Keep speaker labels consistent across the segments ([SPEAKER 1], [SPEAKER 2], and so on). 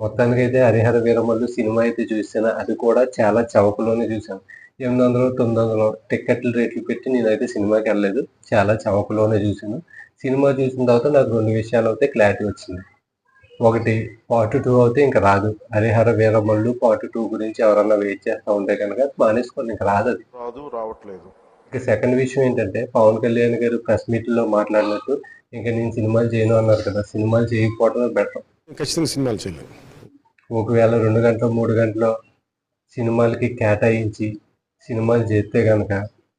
[SPEAKER 1] మొత్తానికైతే హరిహర వీరమల్లు సినిమా అయితే చూసాను అది కూడా చాలా చవకలోనే చూసాను ఎనిమిది వందలు తొమ్మిది వందలు టికెట్ల రేట్లు పెట్టి నేనైతే సినిమాకి వెళ్ళలేదు. చాలా చవకలోనే చూసాను సినిమా చూసిన తర్వాత నాకు రెండు విషయాలు అయితే క్లారిటీ వచ్చింది. ఒకటి పార్ట్ టూ అయితే ఇంకా రాదు. హరిహర వీరమల్లు పార్ట్ టూ గురించి ఎవరన్నా వెయిట్ చేస్తూ ఉంటే కనుక మానేసుకోండి ఇంకా రాదు అది.
[SPEAKER 2] రాదు రావట్లేదు.
[SPEAKER 1] ఇక సెకండ్ విషయం ఏంటంటే పవన్ కళ్యాణ్ గారు ప్రెస్ మీట్లో మాట్లాడినట్టు ఇంకా నేను సినిమాలు చేయను అన్నారు కదా సినిమాలు చేయకపోవడమే బెటర్
[SPEAKER 2] ఖచ్చితంగా సినిమాలు చేయలేదు
[SPEAKER 1] ఒకవేళ రెండు గంటలు మూడు గంటలు సినిమాలకి కేటాయించి సినిమాలు చేస్తే కనుక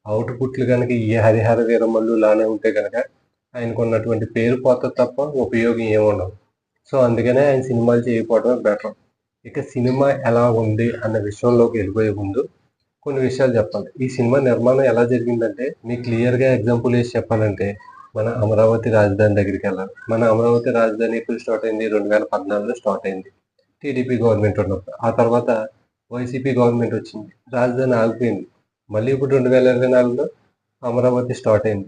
[SPEAKER 1] అవుట్పుట్లు కనుక ఈ హరిహర వీరమల్లు లానే ఉంటే కనుక ఆయనకు ఉన్నటువంటి పేరు పోతే తప్ప ఉపయోగం ఏముండదు సో అందుకనే ఆయన సినిమాలు చేయకపోవడమే బెటర్. ఇక సినిమా ఎలా ఉంది అన్న విషయంలోకి వెళ్ళిపోయే ముందు కొన్ని విషయాలు చెప్పాలి. ఈ సినిమా నిర్మాణం ఎలా జరిగిందంటే మీకు క్లియర్గా ఎగ్జాంపుల్ వేసి చెప్పాలంటే మన అమరావతి రాజధాని దగ్గరికి వెళ్ళాలి. మన అమరావతి రాజధాని ఎప్పుడు స్టార్ట్ అయింది? రెండు వేల పద్నాలుగులో స్టార్ట్ అయింది. టీడీపీ గవర్నమెంట్ ఉన్నప్పుడు. ఆ తర్వాత వైసీపీ గవర్నమెంట్ వచ్చింది. రాజధాని ఆగిపోయింది. మళ్ళీ ఇప్పుడు రెండు వేల ఇరవై నాలుగులో అమరావతి స్టార్ట్ అయింది.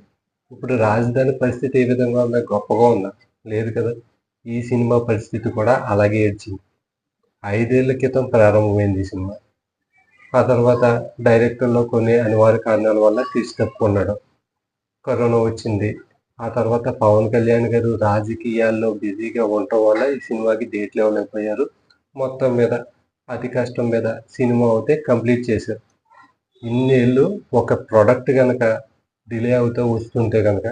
[SPEAKER 1] ఇప్పుడు రాజధాని పరిస్థితి ఏ విధంగా ఉందా గొప్పగా ఉందా లేదు కదా? ఈ సినిమా పరిస్థితి కూడా అలాగే ఏడ్చింది. ఐదేళ్ళ క్రితం ప్రారంభమైంది ఈ సినిమా. ఆ తర్వాత డైరెక్టర్లో కొన్ని అనివార్య కారణాల వల్ల తీసి తప్పుకున్నాడు. కరోనా వచ్చింది. ఆ తర్వాత పవన్ కళ్యాణ్ గారు రాజకీయాల్లో బిజీగా ఉండటం వల్ల ఈ సినిమాకి డేట్లు ఇవ్వలేకపోయారు మొత్తం మీద అతి కష్టం మీద సినిమా అయితే కంప్లీట్ చేశారు. ఇన్నేళ్ళు ఒక ప్రొడక్ట్ కనుక డిలే అవుతూ వస్తుంటే కనుక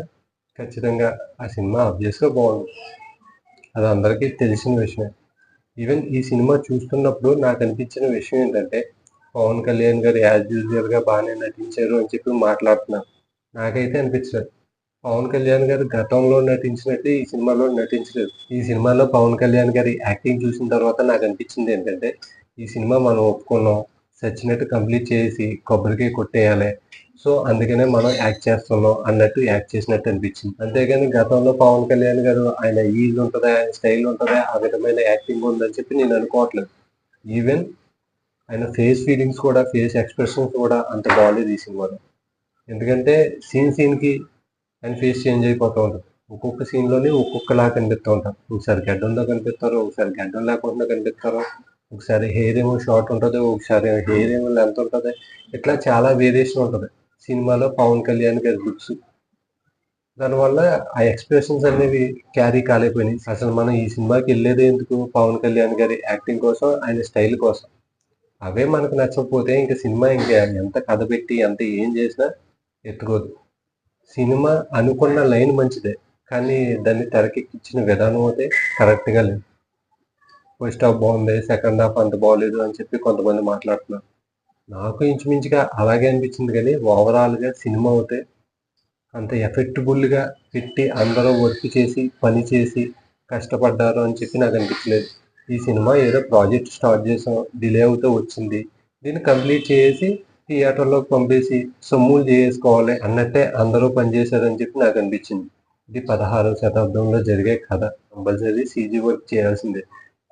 [SPEAKER 1] ఖచ్చితంగా ఆ సినిమా ఆబ్వియస్గా బాగుంది. అది అందరికీ తెలిసిన విషయం ఈవెన్ ఈ సినిమా చూస్తున్నప్పుడు నాకు అనిపించిన విషయం ఏంటంటే పవన్ కళ్యాణ్ గారు యాజ్ యూజువల్గా బాగానే నటించారు అని చెప్పి మాట్లాడుతున్నాను నాకైతే అనిపించలేదు. పవన్ కళ్యాణ్ గారు గతంలో నటించినట్టు ఈ సినిమాలో నటించలేదు. ఈ సినిమాలో పవన్ కళ్యాణ్ గారి యాక్టింగ్ చూసిన తర్వాత నాకు అనిపించింది ఏంటంటే ఈ సినిమా మనం ఒప్పుకున్నాం సచ్చినట్టు కంప్లీట్ చేసి కొబ్బరికాయ కొట్టేయాలి. సో అందుకనే మనం యాక్ట్ చేస్తున్నాం అన్నట్టు యాక్ట్ చేసినట్టు అనిపించింది. అంతేగాని గతంలో పవన్ కళ్యాణ్ గారు ఆయన ఈజ్ ఉంటుందా ఆయన స్టైల్ ఉంటుందా ఆ విధమైన యాక్టింగ్ ఉందని చెప్పి నేను అనుకోవట్లేదు. ఈవెన్ ఆయన ఫేస్ ఫీలింగ్స్ కూడా ఫేస్ ఎక్స్ప్రెషన్స్ కూడా అంత బాగాలేదు ఈ సినిమాలో. ఎందుకంటే సీన్ సీన్కి అండ్ ఫేస్ చేంజ్ అయిపోతూ ఉంటుంది. ఒక్కొక్క సీన్లోనే ఒక్కొక్కలా కనిపిస్తూ ఉంటారు ఒకసారి గడ్డంలో కనిపిస్తారు ఒకసారి గడ్డం లేకుండా కనిపిస్తారు ఒకసారి హెయిర్ ఏమో షార్ట్ ఉంటుంది ఒకసారి హెయిర్ ఏమో లెంత్ ఉంటుంది ఇట్లా చాలా వేరియేషన్ ఉంటుంది. సినిమాలో పవన్ కళ్యాణ్ గారి లుక్స్ దానివల్ల ఆ ఎక్స్ప్రెషన్స్ అనేవి క్యారీ కాలేకపోయినాయి. అసలు మనం ఈ సినిమాకి వెళ్ళేది ఎందుకు? పవన్ కళ్యాణ్ గారి యాక్టింగ్ కోసం ఆయన స్టైల్ కోసం. అవే మనకు నచ్చకపోతే ఇంకా సినిమా ఇంకా ఎంత కథ పెట్టి ఎంత ఏం చేసినా ఎత్తుకోదు. సినిమా అనుకున్న లైన్ మంచిదే కానీ దాన్ని తెరకెక్కించిన విధానం అయితే కరెక్ట్గా లేదు. ఫస్ట్ హాఫ్ బాగుంది సెకండ్ హాఫ్ అంత బాగలేదు అని చెప్పి కొంతమంది మాట్లాడుతున్నారు. నాకు ఇంచుమించుగా అలాగే అనిపించింది కానీ ఓవరాల్గా సినిమా అయితే అంత ఎఫెక్టబుల్గా పెట్టి అందరూ వర్క్ చేసి పని చేసి కష్టపడ్డారు అని చెప్పి నాకు అనిపించలేదు. ఈ సినిమా ఏదో ప్రాజెక్ట్ స్టార్ట్ చేసాం డిలే అవుతూ వచ్చింది. దీన్ని కంప్లీట్ చేసి థియేటర్లోకి పంపేసి సొమ్ములు చేసుకోవాలి అన్నట్టే అందరూ పనిచేశారని చెప్పి నాకు అనిపించింది. ఇది పదహారవ శతాబ్దంలో జరిగే కథ. కంపల్సరీ సీజీ వర్క్ చేయాల్సిందే.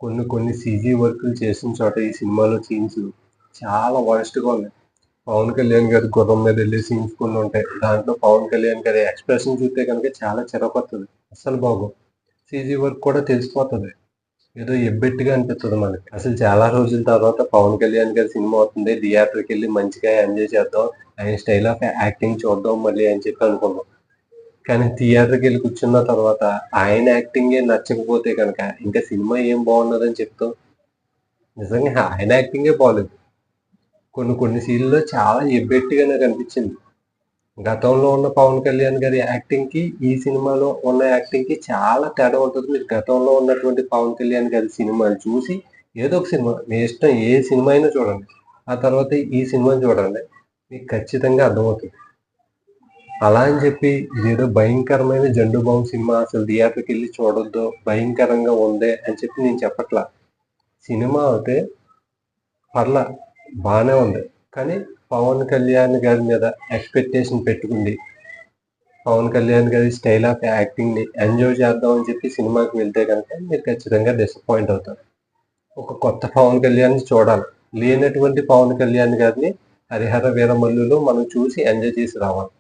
[SPEAKER 1] కొన్ని కొన్ని సీజీ వర్క్లు చేసిన చోట ఈ సినిమాలో సీన్స్ చాలా వరస్ట్గా ఉన్నాయి. పవన్ కళ్యాణ్ గారి గుర్రం మీద వెళ్ళే సీన్స్ కొన్ని ఉంటాయి. దాంట్లో పవన్ కళ్యాణ్ గారి ఎక్స్ప్రెషన్ చూస్తే కనుక చాలా చిరపడుతుంది అస్సలు బాబు సీజీ వర్క్ కూడా తెలిసిపోతుంది. ఏదో ఎబ్బెట్టుగా అనిపిస్తుంది మనకి. అసలు చాలా రోజుల తర్వాత పవన్ కళ్యాణ్ గారి సినిమా అవుతుంది థియేటర్కి వెళ్ళి మంచిగా ఎంజాయ్ చేద్దాం. ఆయన స్టైల్ ఆఫ్ యాక్టింగ్ చూద్దాం మళ్ళీ అని చెప్పి అనుకున్నాం. కానీ థియేటర్కి వెళ్ళి కూర్చున్న తర్వాత ఆయన యాక్టింగే నచ్చకపోతే కనుక ఇంకా సినిమా ఏం బాగున్నదని చెప్తాం. నిజంగా ఆయన యాక్టింగే బాగలేదు కొన్ని కొన్ని సీన్లో చాలా ఎబ్బెట్టుగా నాకు అనిపించింది గతంలో ఉన్న పవన్ కళ్యాణ్ గారి యాక్టింగ్కి ఈ సినిమాలో ఉన్న యాక్టింగ్కి చాలా తేడా ఉంటుంది. మీరు గతంలో ఉన్నటువంటి పవన్ కళ్యాణ్ గారి సినిమాలు చూసి ఏదో ఒక సినిమా మీ ఇష్టం ఏ సినిమా అయినా చూడండి. ఆ తర్వాత ఈ సినిమాని చూడండి. మీకు ఖచ్చితంగా అర్థమవుతుంది. అలా అని చెప్పి ఇదేదో భయంకరమైన జండు బాంబు సినిమా. అసలు థియేటర్కి వెళ్ళి చూడొద్దు. భయంకరంగా ఉంది అని చెప్పి నేను చెప్పట్లా. సినిమా అయితే పర్లా బాగానే ఉంది. కానీ పవన్ కళ్యాణ్ గారి మీద ఎక్స్పెక్టేషన్ పెట్టుకుంది. పవన్ కళ్యాణ్ గారి స్టైల్ ఆఫ్ యాక్టింగ్ని ఎంజాయ్ చేద్దాం అని చెప్పి సినిమాకి వెళ్తే కనుక మీరు ఖచ్చితంగా డిసప్పాయింట్ అవుతారు. ఒక కొత్త పవన్ కళ్యాణ్ చూడాలి. లేనటువంటి పవన్ కళ్యాణ్ గారిని హరిహర వీరమల్లులో మనం చూసి ఎంజాయ్ చేసి రావాలి.